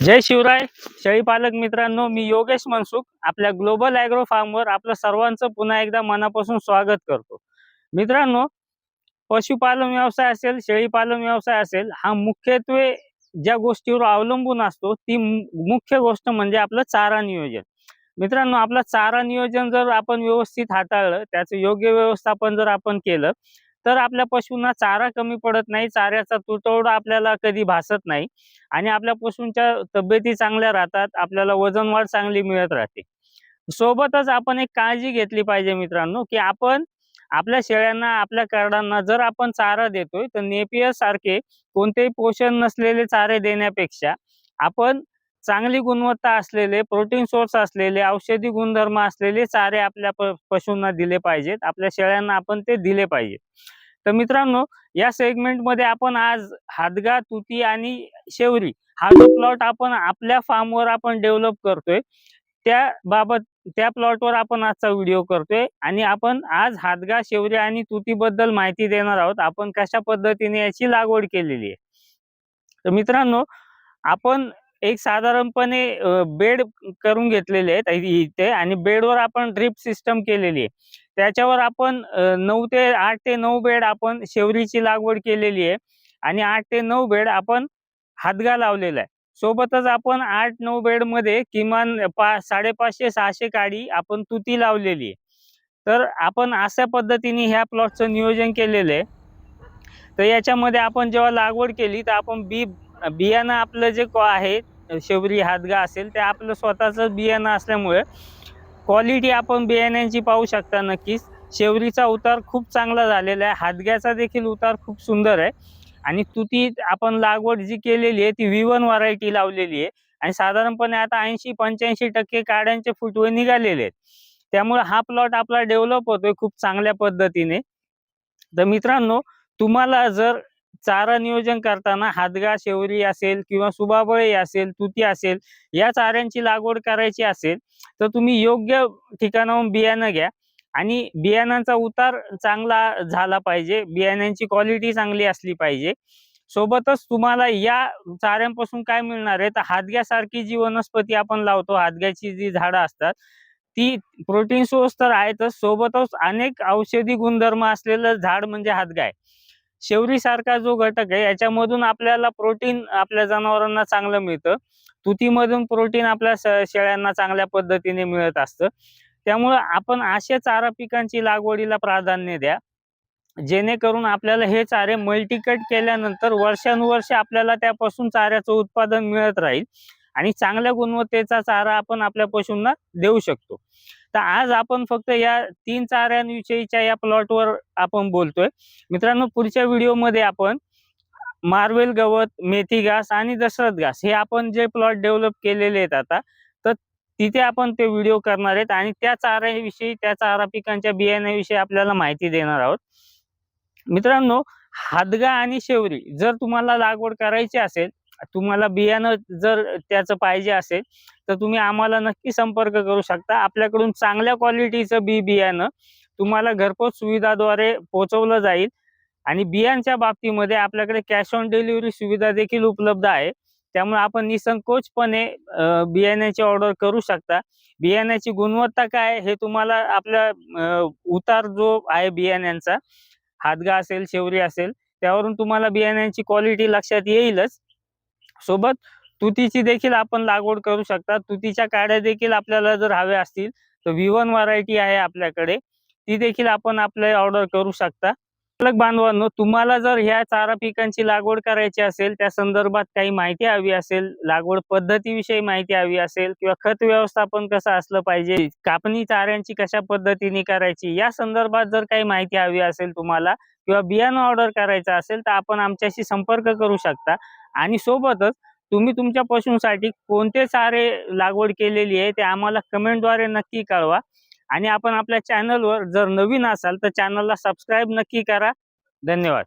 जय शिवराय. शेळी पालक मित्रांनो मी योगेश मनसुख आपल्या ग्लोबल ॲग्रो फार्मवर आपलं सर्वांचं पुन्हा एकदा मनापासून स्वागत करतो. मित्रांनो पशुपालन व्यवसाय असेल शेळीपालन व्यवसाय असेल हा मुख्यत्वे ज्या गोष्टीवर अवलंबून असतो ती मुख्य गोष्ट म्हणजे आपलं चारा नियोजन. मित्रांनो आपलं चारा नियोजन जर आपण व्यवस्थित हाताळलं त्याचं योग्य व्यवस्थापन जर आपण केलं तर आपल्या पशूंना चारा कमी पडत नाही चाऱ्याचा तुटवडा आपल्याला कधी भासत नाही आणि आपल्या पशूंच्या तब्येती चांगल्या राहतात आपल्याला वजन वाढ चांगली मिळत राहते. सोबतच आपण एक काळजी घेतली पाहिजे मित्रांनो की आपण आपल्या शेळ्यांना आपल्या करडांना जर आपण चारा देतोय तर नेपियर सारखे कोणतेही पोषण नसलेले चारे देण्यापेक्षा आपण चांगली गुणवत्ता असलेले प्रोटीन सोर्स असलेले औषधी गुणधर्म असलेले चारे आपल्या पशूंना दिले पाहिजेत आपल्या शेळ्यांना आपण ते दिले पाहिजेत. तर मित्रांनो या सेगमेंटमध्ये आपण आज हादगा तुती आणि शेवरी हा जो प्लॉट आपण आपल्या फार्मवर आपण डेव्हलप करतोय त्या बाबत त्या प्लॉटवर आपण आजचा व्हिडिओ करतोय आणि आपण आज हादगा शेवरी आणि तुतीबद्दल माहिती देणार आहोत. आपण कशा पद्धतीने याची लागवड केलेली आहे? तर मित्रांनो आपण एक साधारणपणे बेड करून घेतलेले आहेत इथे आणि बेडवर आपण ड्रिप सिस्टम केलेली आहे. त्याच्यावर आपण नऊ ते आठ ते नऊ बेड आपण शेवरीची लागवड केलेली आहे. आणि आठ ते नऊ बेड आपण हादगा लावलेला आहे. सोबतच आपण आठ नऊ बेडमध्ये किमान पा साडेपाचशे सहाशे काडी आपण तुती लावलेली आहे. तर आपण अशा पद्धतीने ह्या प्लॉटचं नियोजन केलेलं आहे. तर याच्यामध्ये आपण जेव्हा लागवड केली तर आपण बी बियाणं आपलं जे आहे शेवरी हादगा असेल ते आपलं स्वतःचं बियाणं असल्यामुळे क्वालिटी आपण बियाण्यांची पाहू शकता नक्कीच. शेवरीचा उतार खूप चांगला झालेला आहे. हादग्याचा देखील उतार खूप सुंदर आहे. आणि तुती आपण लागवड जी केलेली आहे ती विवन व्हरायटी लावलेली आहे. आणि साधारणपणे आता ऐंशी पंच्याऐंशी टक्के काड्यांचे फुटवे निघालेले आहेत. त्यामुळे हा प्लॉट आपला डेव्हलप होतोय खूप चांगल्या पद्धतीने. तर मित्रांनो तुम्हाला जर चारा नियोजन करताना हादगा शेवरी असेल किंवा सुबाबळे असेल तुती असेल या चाऱ्यांची लागवड करायची असेल तर तुम्ही योग्य ठिकाणाहून बियाणं घ्या. आणि बियाणांचा उतार चांगला झाला पाहिजे. बियाण्यांची क्वालिटी चांगली असली पाहिजे. सोबतच तुम्हाला या चाऱ्यांपासून काय मिळणार आहे? तर हादग्यासारखी जी वनस्पती आपण लावतो हादग्याची जी झाडं असतात ती प्रोटीन सोर्स तर आहेतच. सोबतच अनेक औषधी गुणधर्म असलेलं झाड म्हणजे हादगा आहे शेवरी सारखा जो घटक आहे याच्यामधून आपल्याला प्रोटीन आपल्या जनावरांना चांगलं मिळतं. तुतीमधून प्रोटीन आपल्या शेळ्यांना चांगल्या पद्धतीने मिळत असतं. त्यामुळं आपण अशा चारा पिकांची लागवडीला प्राधान्य द्या. जेणेकरून आपल्याला हे चारे मल्टीकट केल्यानंतर वर्षानुवर्षे आपल्याला त्यापासून चाऱ्याचं उत्पादन मिळत राहील. आणि चांगल्या गुणवत्तेचा चारा आपण आपल्या पशूंना देऊ शकतो. तर आज आपण फक्त या तीन चाऱ्यांविषयीच्या या प्लॉटवर आपण बोलतोय. मित्रांनो पुढच्या व्हिडिओमध्ये आपण मार्वेल गवत मेथी घास आणि दशरथ घास हे आपण जे प्लॉट डेव्हलप केलेले आहेत आता तर तिथे आपण ते व्हिडिओ करणार आहेत आणि त्या चाऱ्याविषयी त्या चारा पिकांच्या बियाण्याविषयी आपल्याला माहिती देणार आहोत. मित्रांनो हादगा आणि शेवरी जर तुम्हाला लागवड करायची असेल तुम्हाला बियाणं जर त्याचं पाहिजे असेल तर तुम्ही आम्हाला नक्की संपर्क करू शकता. आपल्याकडून चांगल्या क्वालिटीचं बी बियाणं तुम्हाला घरपोच सुविधाद्वारे पोहोचवलं जाईल. आणि बियांच्या बाबतीमध्ये आपल्याकडे कॅश ऑन डिलिव्हरी सुविधा देखील उपलब्ध आहे. त्यामुळे आपण निसंकोचपणे बियाण्याची ऑर्डर करू शकता. बियाण्याची गुणवत्ता काय हे तुम्हाला आपल्या उतार जो आहे बियाण्यांचा हादगा असेल शेवरी असेल त्यावरून तुम्हाला बियाण्यांची क्वालिटी लक्षात येईलच. सोबत तुतीची देखील आपण लागवड करू शकता. तुतीच्या काड्या देखील आपल्याला जर हव्या असतील तर व्ही वन व्हरायटी आहे आपल्याकडे. ती देखील आपण आपल्या ऑर्डर करू शकता. पालक बांधवांनो तुम्हाला जर ह्या चारा पिकांची लागवड करायची असेल त्या संदर्भात काही माहिती हवी असेल लागवड पद्धतीविषयी माहिती हवी असेल किंवा खत व्यवस्थापन कसं असलं पाहिजे कापणी चाऱ्यांची कशा पद्धतीने करायची या संदर्भात जर काही माहिती हवी असेल तुम्हाला किंवा बियाणं ऑर्डर करायचं असेल तर आपण आमच्याशी संपर्क करू शकता. आणि सोबतच तुम्ही तुमच्या पशूंसाठी कोणते चारे लागवड केलेली आहे ते आम्हाला कमेंटद्वारे नक्की कळवा. आणि आपण आपल्या चॅनलवर जर नवीन असाल तर चॅनलला सबस्क्राईब नक्की करा. धन्यवाद.